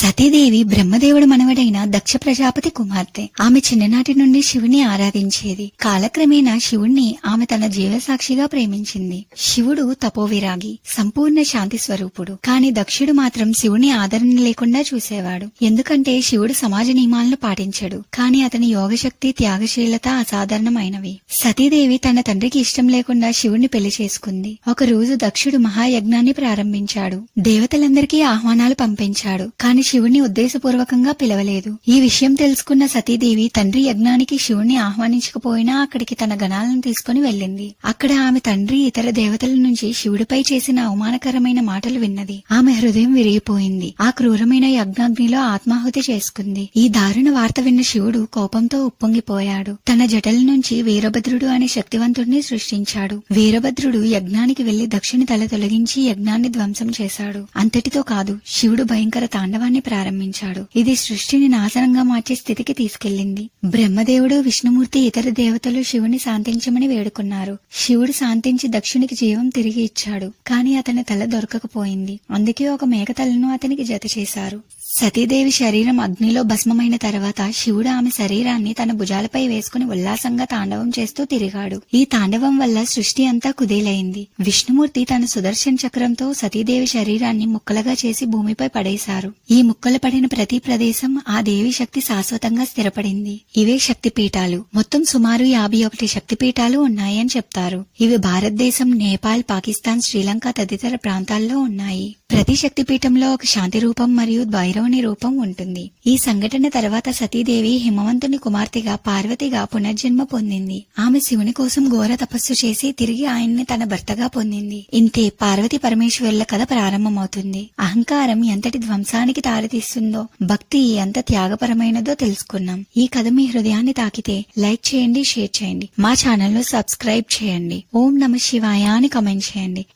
సతీదేవి బ్రహ్మదేవుడు మనవడైన దక్ష ప్రజాపతి కుమార్తె. ఆమె చిన్ననాటి నుండి శివుని ఆరాధించేది. కాలక్రమేణా శివుణ్ణి ఆమె తన జీవసాక్షిగా ప్రేమించింది. శివుడు తపోవిరాగి సంపూర్ణ శాంతి స్వరూపుడు. కాని దక్షుడు మాత్రం శివుని ఆదరణ లేకుండా చూసేవాడు. ఎందుకంటే శివుడు సమాజ నియమాలను పాటించడు. కాని అతని యోగశక్తి త్యాగశీలత అసాధారణమైనవి. సతీదేవి తన తండ్రికి ఇష్టం లేకుండా శివుణ్ణి పెళ్ళి చేసుకుంది. ఒక రోజు దక్షుడు మహాయజ్ఞాన్ని ప్రారంభించాడు. దేవతలందరికీ ఆహ్వానాలు పంపించాడు. కాని శివుణ్ణి ఉద్దేశపూర్వకంగా పిలవలేదు. ఈ విషయం తెలుసుకున్న సతీదేవి తండ్రి యజ్ఞానికి శివుణ్ణి ఆహ్వానించకపోయినా అక్కడికి తన గణాలను తీసుకుని వెళ్ళింది. అక్కడ ఆమె తండ్రి ఇతర దేవతల నుంచి శివుడిపై చేసిన అవమానకరమైన మాటలు విన్నది. ఆమె హృదయం విరిగిపోయింది. ఆ క్రూరమైన యజ్ఞాగ్నిలో ఆత్మాహుతి చేసుకుంది. ఈ దారుణ వార్త విన్న శివుడు కోపంతో ఉప్పొంగిపోయాడు. తన జటల నుంచి వీరభద్రుడు అనే శక్తివంతుడిని సృష్టించాడు. వీరభద్రుడు యజ్ఞానికి వెళ్ళి దక్షిణ తల తొలగించి యజ్ఞాన్ని ధ్వంసం చేశాడు. అంతటితో కాదు శివుడు భయంకర తాండవాన్ని ప్రారంభించాడు. ఇది సృష్టిని నాశనంగా మార్చే స్థితికి తీసుకెళ్ళింది బ్రహ్మదేవుడు విష్ణుమూర్తి ఇతర దేవతలు శివుని శాంతించమని వేడుకున్నారు. శివుడు శాంతించి దక్షునికి జీవం తిరిగి ఇచ్చాడు. కాని అతని తల దొరకకపోయింది. అందుకే ఒక మేక తలను అతనికి జత చేశారు. సతీదేవి శరీరం అగ్నిలో భస్మమైన తర్వాత శివుడు ఆమె శరీరాన్ని తన భుజాలపై వేసుకుని ఉల్లాసంగా తాండవం చేస్తూ తిరిగాడు. ఈ తాండవం వల్ల సృష్టి అంతా కుదేలైంది. విష్ణుమూర్తి తన సుదర్శన చక్రంతో సతీదేవి శరీరాన్ని ముక్కలుగా చేసి భూమిపై పడేశారు. ఈ ముక్కలు పడిన ప్రతి ప్రదేశం ఆ దేవి శక్తి శాశ్వతంగా స్థిరపడింది. ఇవే శక్తి పీఠాలు మొత్తం సుమారు యాభై ఒకటి శక్తి పీఠాలు ఉన్నాయని చెప్తారు. ఇవి భారతదేశం నేపాల్ పాకిస్తాన్ శ్రీలంక తదితర ప్రాంతాల్లో ఉన్నాయి. ప్రతి శక్తిపీఠంలో ఒక శాంతి రూపం మరియు భైరవుని రూపం ఉంటుంది. ఈ సంఘటన తర్వాత సతీదేవి హిమవంతుని కుమార్తెగా పార్వతిగా పునర్జన్మ పొందింది. ఆమె శివుని కోసం ఘోర తపస్సు చేసి తిరిగి ఆయన్ని తన భర్తగా పొందింది. ఇంతే పార్వతి పరమేశ్వరుల కథ ప్రారంభమవుతుంది. అహంకారం ఎంతటి ధ్వంసానికి దారితీస్తుందో భక్తి ఎంత త్యాగపరమైనదో తెలుసుకున్నాం. ఈ కథ మీ హృదయాన్ని తాకితే లైక్ చేయండి షేర్ చేయండి. మా ఛానల్ను సబ్స్క్రైబ్ చేయండి. ఓం నమ శివాయ అని కమెంట్ చేయండి.